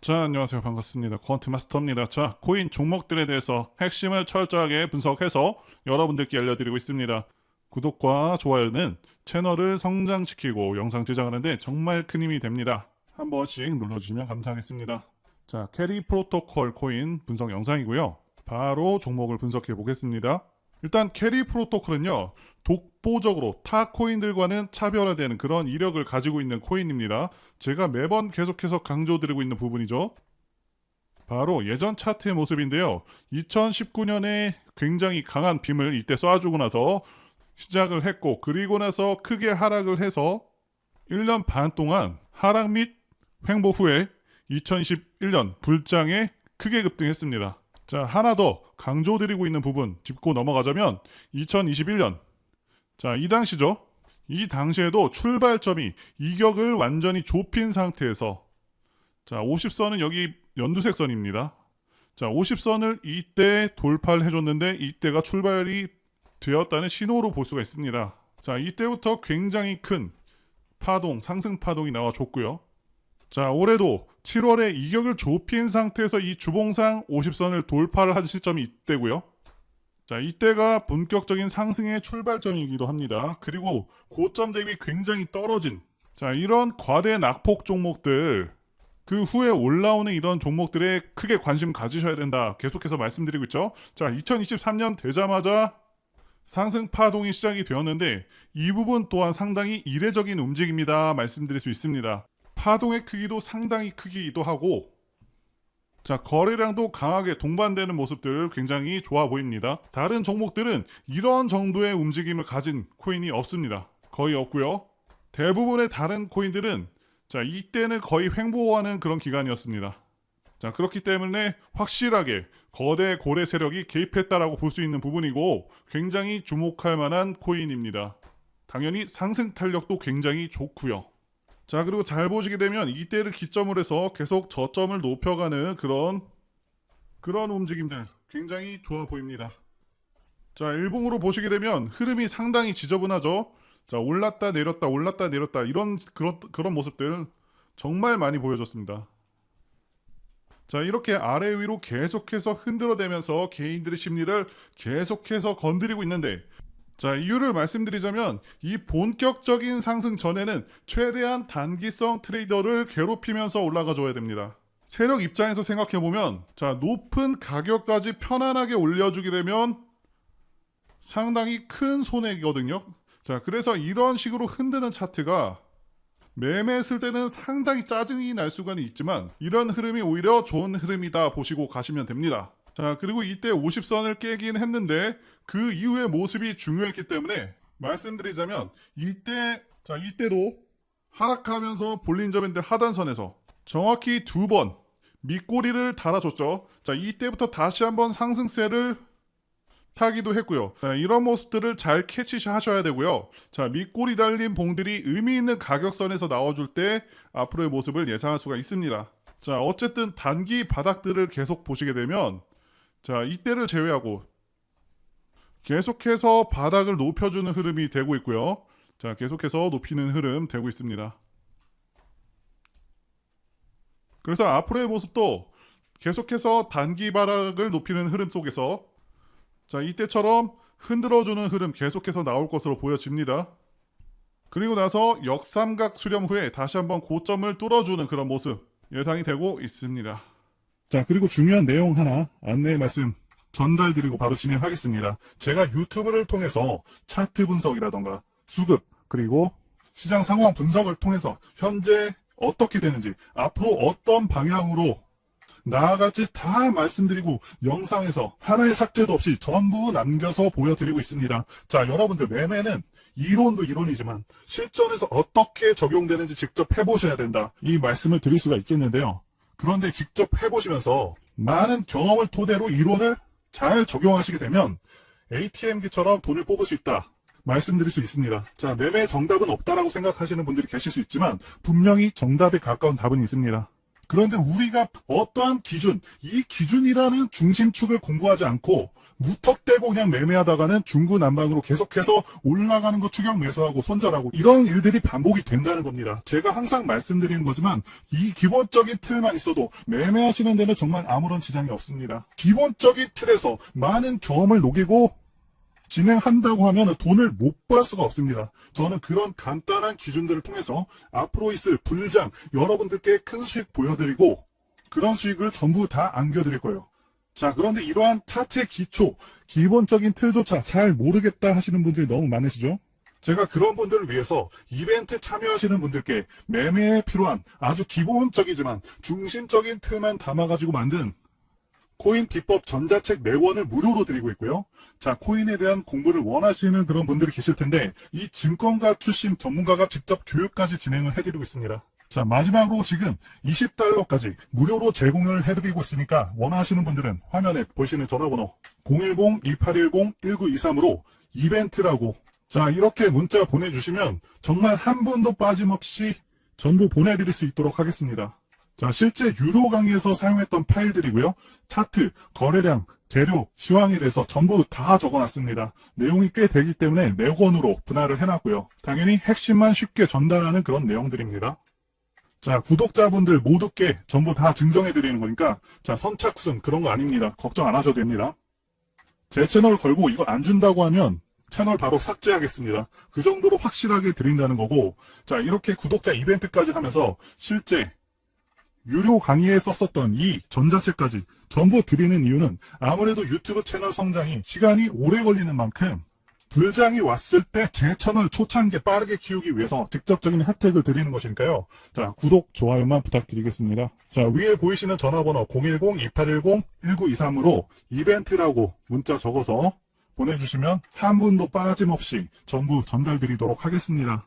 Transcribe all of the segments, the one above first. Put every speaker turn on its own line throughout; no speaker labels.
자, 안녕하세요. 반갑습니다. 퀀트 마스터입니다. 자, 코인 종목들에 대해서 핵심을 철저하게 분석해서 여러분들께 알려드리고 있습니다. 구독과 좋아요는 채널을 성장시키고 영상 제작하는데 정말 큰 힘이 됩니다. 한 번씩 눌러주시면 감사하겠습니다. 자, 캐리 프로토콜 코인 분석 영상이고요. 바로 종목을 분석해 보겠습니다. 일단 캐리 프로토콜은요, 독보적으로 타 코인들과는 차별화되는 그런 이력을 가지고 있는 코인입니다. 제가 매번 계속해서 강조드리고 있는 부분이죠. 바로 예전 차트의 모습인데요. 2019년에 굉장히 강한 빔을 이때 쏴주고 나서 시작을 했고, 그리고 나서 크게 하락을 해서 1년 반 동안 하락 및 횡보 후에 2021년 불장에 크게 급등했습니다. 자, 하나 더 강조드리고 있는 부분 짚고 넘어가자면 2021년 자, 이 당시죠. 이 당시에도 출발점이 이격을 완전히 좁힌 상태에서 자, 50선은 여기 연두색 선입니다. 자, 50선을 이때 돌파를 해줬는데 이때가 출발이 되었다는 신호로 볼 수가 있습니다. 자, 이때부터 굉장히 큰 파동, 상승 파동이 나와줬고요. 자, 올해도 7월에 이격을 좁힌 상태에서 이 주봉상 50선을 돌파를 한 시점이 이때고요. 자, 이때가 본격적인 상승의 출발점이기도 합니다. 그리고 고점 대비 굉장히 떨어진 자, 이런 과대 낙폭 종목들 그 후에 올라오는 이런 종목들에 크게 관심 가지셔야 된다. 계속해서 말씀드리고 있죠. 자, 2023년 되자마자 상승 파동이 시작이 되었는데 이 부분 또한 상당히 이례적인 움직임이다 말씀드릴 수 있습니다. 파동의 크기도 상당히 크기도 하고 자 거래량도 강하게 동반되는 모습들 굉장히 좋아 보입니다. 다른 종목들은 이런 정도의 움직임을 가진 코인이 없습니다. 거의 없고요. 대부분의 다른 코인들은 자 이때는 거의 횡보하는 그런 기간이었습니다. 자 그렇기 때문에 확실하게 거대 고래 세력이 개입했다라고 볼 수 있는 부분이고 굉장히 주목할 만한 코인입니다. 당연히 상승 탄력도 굉장히 좋고요. 자 그리고 잘 보시게 되면 이때를 기점으로 해서 계속 저점을 높여가는 그런 그런 움직임들 굉장히 좋아 보입니다. 자 일봉으로 보시게 되면 흐름이 상당히 지저분하죠. 자 올랐다 내렸다 올랐다 내렸다 이런 그런 그런 모습들 정말 많이 보여줬습니다. 자 이렇게 아래 위로 계속해서 흔들어대면서 개인들의 심리를 계속해서 건드리고 있는데 자, 이유를 말씀드리자면 이 본격적인 상승 전에는 최대한 단기성 트레이더를 괴롭히면서 올라가 줘야 됩니다. 세력 입장에서 생각해 보면 자, 높은 가격까지 편안하게 올려 주게 되면 상당히 큰 손해거든요. 자, 그래서 이런 식으로 흔드는 차트가 매매했을 때는 상당히 짜증이 날 수가 있지만 이런 흐름이 오히려 좋은 흐름이다 보시고 가시면 됩니다. 자, 그리고 이때 50선을 깨긴 했는데 그 이후의 모습이 중요했기 때문에 말씀드리자면 이때 자, 이때도 하락하면서 볼린저밴드 하단선에서 정확히 두 번 밑꼬리를 달아줬죠. 자, 이때부터 다시 한번 상승세를 타기도 했고요. 자, 이런 모습들을 잘 캐치하셔야 되고요. 자, 밑꼬리 달린 봉들이 의미 있는 가격선에서 나와줄 때 앞으로의 모습을 예상할 수가 있습니다. 자, 어쨌든 단기 바닥들을 계속 보시게 되면 자, 이때를 제외하고 계속해서 바닥을 높여주는 흐름이 되고 있고요. 자, 계속해서 높이는 흐름 되고 있습니다. 그래서 앞으로의 모습도 계속해서 단기 바닥을 높이는 흐름 속에서 자, 이때처럼 흔들어주는 흐름 계속해서 나올 것으로 보여집니다. 그리고 나서 역삼각 수렴 후에 다시 한번 고점을 뚫어주는 그런 모습 예상이 되고 있습니다. 자, 그리고 중요한 내용 하나 안내 말씀 전달드리고 바로 진행하겠습니다. 제가 유튜브를 통해서 차트 분석이라던가 수급 그리고 시장 상황 분석을 통해서 현재 어떻게 되는지 앞으로 어떤 방향으로 나아갈지 다 말씀드리고 영상에서 하나의 삭제도 없이 전부 남겨서 보여드리고 있습니다. 자, 여러분들 매매는 이론도 이론이지만 실전에서 어떻게 적용되는지 직접 해보셔야 된다. 이 말씀을 드릴 수가 있겠는데요. 그런데 직접 해보시면서 많은 경험을 토대로 이론을 잘 적용하시게 되면 ATM기처럼 돈을 뽑을 수 있다. 말씀드릴 수 있습니다. 자, 매매 정답은 없다라고 생각하시는 분들이 계실 수 있지만 분명히 정답에 가까운 답은 있습니다. 그런데 우리가 어떠한 기준, 이 기준이라는 중심축을 공부하지 않고 무턱대고 그냥 매매하다가는 중구난방으로 계속해서 올라가는 거 추격 매수하고 손절하고 이런 일들이 반복이 된다는 겁니다. 제가 항상 말씀드리는 거지만 이 기본적인 틀만 있어도 매매하시는 데는 정말 아무런 지장이 없습니다. 기본적인 틀에서 많은 경험을 녹이고 진행한다고 하면 돈을 못 벌 수가 없습니다. 저는 그런 간단한 기준들을 통해서 앞으로 있을 불장 여러분들께 큰 수익 보여드리고 그런 수익을 전부 다 안겨드릴 거예요. 자, 그런데 이러한 차트의 기초, 기본적인 틀조차 잘 모르겠다 하시는 분들이 너무 많으시죠? 제가 그런 분들을 위해서 이벤트 참여하시는 분들께 매매에 필요한 아주 기본적이지만 중심적인 틀만 담아가지고 만든 코인 비법 전자책 4권을 무료로 드리고 있고요. 자, 코인에 대한 공부를 원하시는 그런 분들이 계실 텐데, 이 증권가 출신 전문가가 직접 교육까지 진행을 해드리고 있습니다. 자, 마지막으로 지금 20달러까지 무료로 제공을 해드리고 있으니까 원하시는 분들은 화면에 보시는 전화번호 010-2810-1923으로 이벤트라고 자, 이렇게 문자 보내주시면 정말 한 분도 빠짐없이 전부 보내드릴 수 있도록 하겠습니다. 자, 실제 유료 강의에서 사용했던 파일들이고요. 차트, 거래량, 재료, 시황에 대해서 전부 다 적어놨습니다. 내용이 꽤 되기 때문에 4권으로 분할을 해놨고요. 당연히 핵심만 쉽게 전달하는 그런 내용들입니다. 자, 구독자분들 모두께 전부 다 증정해 드리는 거니까, 자, 선착순 그런 거 아닙니다. 걱정 안 하셔도 됩니다. 제 채널 걸고 이거 안 준다고 하면 채널 바로 삭제하겠습니다. 그 정도로 확실하게 드린다는 거고, 자, 이렇게 구독자 이벤트까지 하면서 실제 유료 강의에 썼었던 이 전자책까지 전부 드리는 이유는 아무래도 유튜브 채널 성장이 시간이 오래 걸리는 만큼 불장이 왔을 때 제 채널 초창기에 빠르게 키우기 위해서 직접적인 혜택을 드리는 것이니까요. 자, 구독, 좋아요만 부탁드리겠습니다. 자, 위에 보이시는 전화번호 010-2810-1923으로 이벤트라고 문자 적어서 보내주시면 한 분도 빠짐없이 전부 전달드리도록 하겠습니다.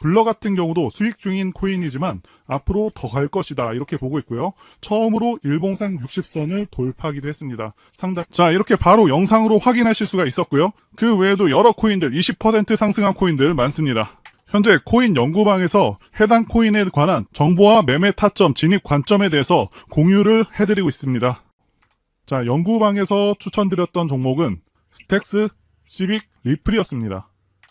블러 같은 경우도 수익 중인 코인이지만 앞으로 더 갈 것이다. 이렇게 보고 있고요. 처음으로 일봉상 60선을 돌파하기도 했습니다. 상당, 자, 이렇게 바로 영상으로 확인하실 수가 있었고요. 그 외에도 여러 코인들, 20% 상승한 코인들 많습니다. 현재 코인 연구방에서 해당 코인에 관한 정보와 매매 타점, 진입 관점에 대해서 공유를 해드리고 있습니다. 자, 연구방에서 추천드렸던 종목은 스택스, 시빅, 리플이었습니다.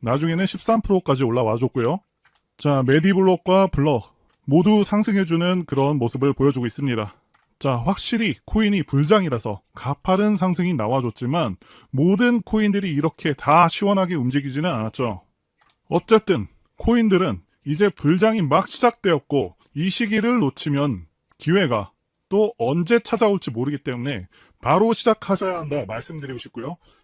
나중에는 13%까지 올라와 줬고요. 자, 메디블록과 블럭 모두 상승해주는 그런 모습을 보여주고 있습니다. 자, 확실히 코인이 불장이라서 가파른 상승이 나와줬지만 모든 코인들이 이렇게 다 시원하게 움직이지는 않았죠. 어쨌든 코인들은 이제 불장이 막 시작되었고 이 시기를 놓치면 기회가 또 언제 찾아올지 모르기 때문에 바로 시작하셔야 한다 말씀드리고 싶고요.